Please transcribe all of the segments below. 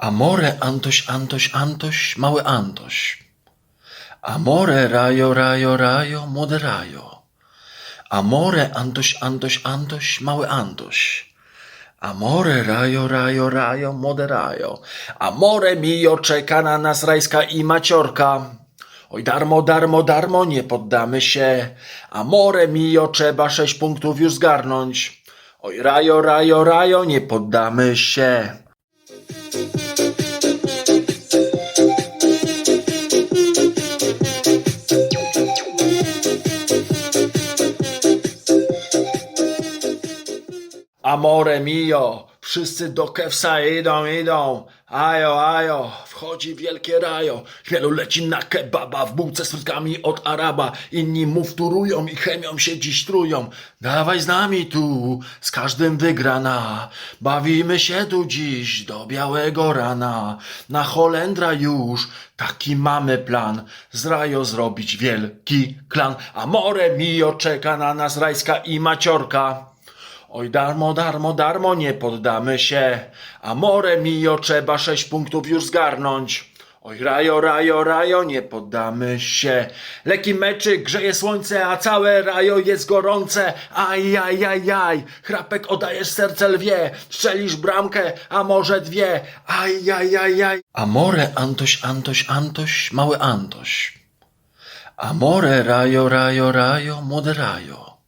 Amore, Antoś, Antoś, Antoś, mały Antoś. Amore, rajo, rajo, rajo, młode rajo. Amore, Antoś, Antoś, Antoś, mały Antoś. Amore, rajo, rajo, rajo, młode rajo. Amore mio, czeka na nas rajska i maciorka. Oj, darmo, darmo, darmo, nie poddamy się. Amore mio, trzeba sześć punktów już zgarnąć. Oj, rajo, rajo, rajo, nie poddamy się. Amore mio, wszyscy do Kewsa idą, idą. Ajo, ajo, wchodzi wielkie rajo. Wielu leci na kebaba w bułce z frytkami od Araba. Inni mu wtórują i chemią się dziś trują. Dawaj z nami tu, z każdym wygrana. Bawimy się tu dziś do białego rana. Na Holendra już taki mamy plan. Z rajo zrobić wielki klan. Amore mio, czeka na nas rajska i maciorka. Oj, darmo, darmo, darmo, nie poddamy się. Amore mio, trzeba sześć punktów już zgarnąć. Oj, rajo, rajo, rajo, nie poddamy się. Leki meczy, grzeje słońce, a całe rajo jest gorące. Aj, aj, aj, aj, chrapek oddajesz serce lwie. Strzelisz bramkę, a może dwie. Aj, aj, aj, aj. Amore, Antoś, Antoś, Antoś, mały Antoś. Amore, rajo, rajo, rajo, młode rajo.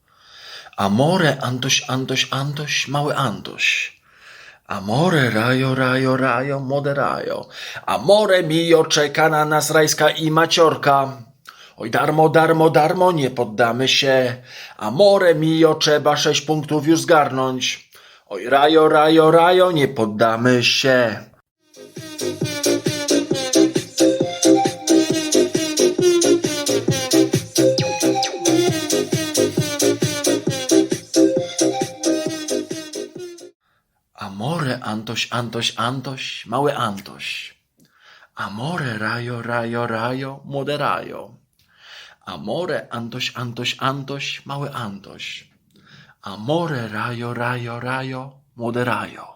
Amore, Antoś, Antoś, Antoś, mały Antoś. Amore, rajo, rajo, rajo, młode rajo. Amore mio, czeka na nas rajska i maciorka. Oj, darmo, darmo, darmo, nie poddamy się. Amore mio, trzeba sześć punktów już zgarnąć. Oj, rajo, rajo, rajo, nie poddamy się. Amore, Antoś, Antoś, Antoś, mały Antoś. Amore, rajo, rajo, rajo, młode rajo. Amore, Antoś, Antoś, Antoś, mały Antoś. Amore, rajo, rajo, rajo, młode rajo.